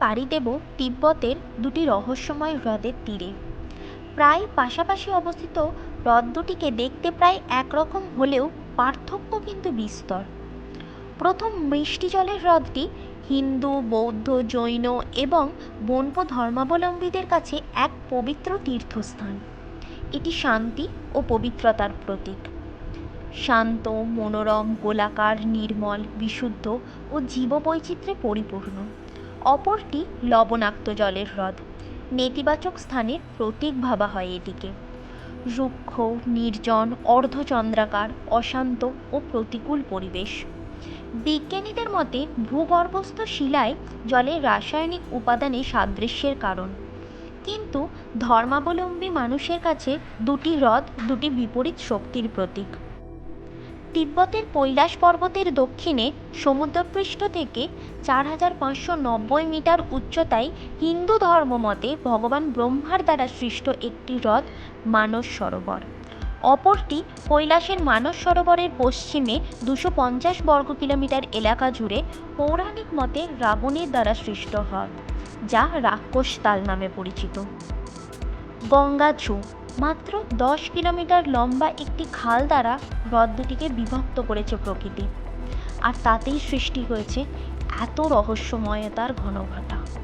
পাড়ি দেব তিব্বতের দুটি রহস্যময় হ্রদের তীরে। প্রায় পাশাপাশি অবস্থিত হ্রদ দুটিকে দেখতে প্রায় একরকম হলেও পার্থক্য কিন্তু বিস্তর। প্রথম মিষ্টি জলের হ্রদটি হিন্দু, বৌদ্ধ, জৈন এবং বৌদ্ধ ধর্মাবলম্বীদের কাছে এক পবিত্র তীর্থস্থান। এটি শান্তি ও পবিত্রতার প্রতীক। শান্ত, মনোরম, গোলাকার, নির্মল, বিশুদ্ধ ও জীববৈচিত্র্যে পরিপূর্ণ। অপরটি লবণাক্ত জলের হ্রদ। নেতিবাচক স্থানের প্রতীক ভাবা হয় এটিকে। রুক্ষ, নির্জন, অর্ধচন্দ্রাকার, অশান্ত ও প্রতিকূল পরিবেশ। বিজ্ঞানীদের মতে ভূগর্ভস্থ শিলায় জলের রাসায়নিক উপাদানে সাদৃশ্যের কারণ। কিন্তু ধর্মাবলম্বী মানুষের কাছে দুটি হ্রদ দুটি বিপরীত শক্তির প্রতীক। তিব্বতের কৈলাস পর্বতের দক্ষিণে সমুদ্রপৃষ্ঠ থেকে চার হাজার পাঁচশো নব্বই মিটার উচ্চতায় হিন্দু ধর্মমতে ভগবান ব্রহ্মার দ্বারা সৃষ্ট একটি হ্রদ মানস সরোবর। অপরটি কৈলাসের মানস সরোবরের পশ্চিমে দুশো পঞ্চাশ বর্গ কিলোমিটার এলাকা জুড়ে পৌরাণিক মতে রাবণের দ্বারা সৃষ্ট হ্রদ, যা রাক্ষস তাল নামে পরিচিত। গঙ্গাচু মাত্র দশ কিলোমিটার লম্বা একটি খাল দ্বারা হ্রদ দুটিকে বিভক্ত করেছে প্রকৃতি। আর তাতেই সৃষ্টি হয়েছে এত রহস্যময়তার ঘনঘটা।